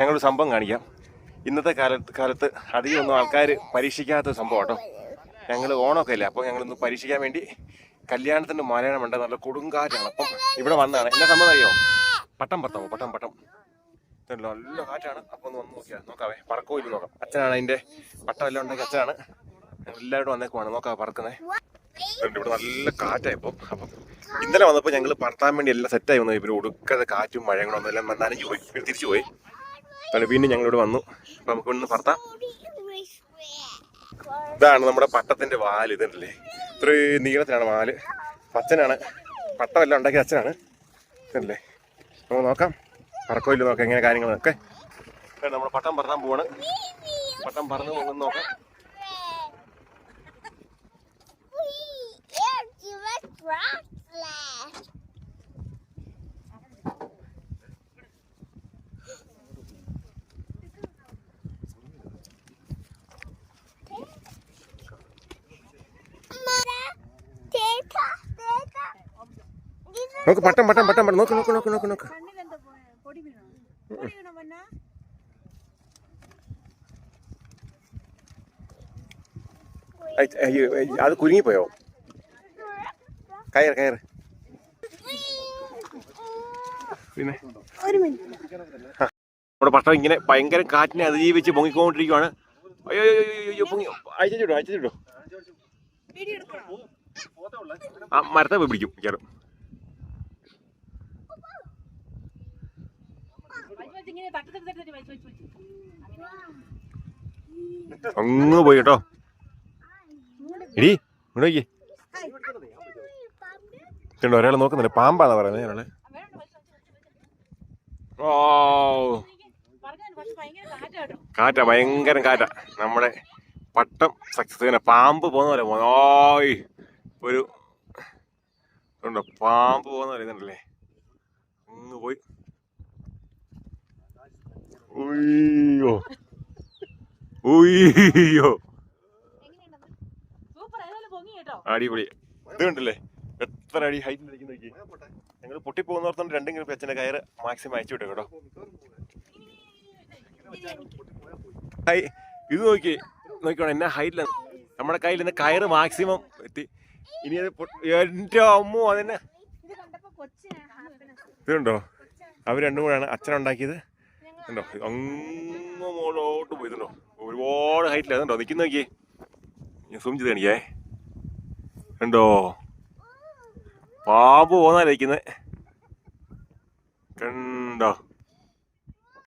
ഞങ്ങളൊരു സംഭവം കാണിക്കാം. ഇന്നത്തെ കാലത്ത് കാലത്ത് അധികമൊന്നും ആൾക്കാർ പരീക്ഷിക്കാത്ത സംഭവം കേട്ടോ ഞങ്ങൾ ഓണമൊക്കെ അല്ലേ അപ്പോൾ ഞങ്ങളൊന്ന് പരീക്ഷിക്കാൻ വേണ്ടി കല്യാണത്തിന്റെ മലയാളം ഉണ്ട് നല്ല കൊടുങ്കാറ്റാണ് അപ്പം ഇവിടെ വന്നതാണ് എന്നെ സംഭവം അറിയോ? പട്ടം പത്തമോ പട്ടം പട്ടം. നല്ല കാറ്റാണ്. അപ്പോൾ ഒന്ന് വന്ന് നോക്കിയാൽ നോക്കാവേ. പറക്കോ ഇല്ല നോക്കാം. അച്ഛനാണ് അതിന്റെ പട്ടം എല്ലാം ഉണ്ടെങ്കിൽ അച്ഛനാണ്. എല്ലാവരും വന്നേക്കുവാണ്. നോക്കാം പറക്കുന്നേ. ഇവിടെ നല്ല കാറ്റായപ്പോൾ അപ്പം ഇന്നലെ വന്നപ്പോൾ ഞങ്ങൾ പറത്താൻ വേണ്ടി എല്ലാം സെറ്റായി വന്നു. ഇവർ ഒടുക്കാതെ കാറ്റും മഴയും കൂടെ വന്നെല്ലാം നനഞ്ഞു പോയി തിരിച്ചു പോയി. അപ്പോൾ വീണ്ടും ഞങ്ങളിവിടെ വന്നു. നമുക്ക് ഇവിടുന്ന് പറത്താം ഇതാണ് നമ്മുടെ പട്ടത്തിന്റെ വാൽ ഇതല്ലേ ഇത്ര നീളത്തിലാണ് വാൽ. പച്ചനാണ്. പട്ടമെല്ലാം ഉണ്ടാക്കിയ അച്ഛനാണ്. ഇതല്ലേ നമുക്ക് നോക്കാം. പറക്കോയില്ല നോക്കാം എങ്ങനെ കാര്യങ്ങളൊക്കെ നമ്മുടെ പട്ടം പറത്താൻ പോവാണ്. പട്ടം പറന്ന് നോക്കാം. നോക്ക് പട്ടം പട്ടം പട്ടം പട്ടം. നോക്ക് നോക്ക് നോക്ക് നോക്ക് നോക്ക്. അയ്യോ, അത് കുരുങ്ങിപ്പോയോ? കയറ് കയറ്. പിന്നെ? നമ്മുടെ പട്ടം ഇങ്ങനെ ഭയങ്കര കാറ്റിനെ അതിജീവിച്ച് പൊങ്ങിക്കൊണ്ടിരിക്കുവാണ്. അയ്യോ അയ്യോ, പൊങ്ങി. അയച്ചു അയച്ചു? ആ മരത്തെ പോയി പിടിക്കും മിക്കവാറും. ഇങ്ങനെ തട്ടി തട്ടി തട്ടി. അങ്ങ് പോയി കേട്ടോ. എടി ഇങ്ങോട്ട് നോക്കിയേ. കണ്ടോ ഒരാൾ നോക്കുന്നില്ല പാമ്പാന്ന് പറയുന്നത് ഒരാളെ. ഓ കാറ്റ ഭയങ്കര കാറ്റാ. നമ്മുടെ പട്ടം സക്സസ്. തന്നെ പാമ്പ് പോകുന്ന പോലെ പോകുന്നു. ഓയ് ഒരു ഉണ്ടോ പാമ്പ് പോകുന്ന പോലെ ഇതുണ്ടല്ലേ? അങ്ങ് പോയി. ഉയ്യോ ഉയ്യോ അടിപൊളി. ഇത് കണ്ടില്ലേ? എത്ര അടി ഹൈറ്റ് ഇരിക്കുന്ന നോക്കി ഞങ്ങൾ പൊട്ടിപ്പോകുന്നോർത്തോണ്ട് രണ്ടും അച്ഛന്റെ കയറ് മാക്സിമം അയച്ചു വിട്ടു കേട്ടോ. ഹൈ ഇത് നോക്കി നോക്കിക്കോണം എന്നാ ഹൈറ്റിലാണ് നമ്മുടെ കയ്യിൽ നിന്ന് കയറ് മാക്സിമം എത്തി. ഇനി അത് അമ്മ എന്റെ അമ്മോ അതന്നെ. ഇതുണ്ടോ? അവർ രണ്ടും കൂടെയാണ് അച്ഛനുണ്ടാക്കിയത്. ഉണ്ടോ അങ്ങ് മുകളോട്ട് പോയിട്ടുണ്ടോ ഒരുപാട് ഹൈറ്റിൽ അതുണ്ടോ നിൽക്കുന്ന നോക്കിയേ. ഞാൻ സൂം ചെയ്ത് കാണിക്കേ കണ്ടോ? പാമ്പ് പോന്നാലിരിക്കുന്നത് കണ്ടോ?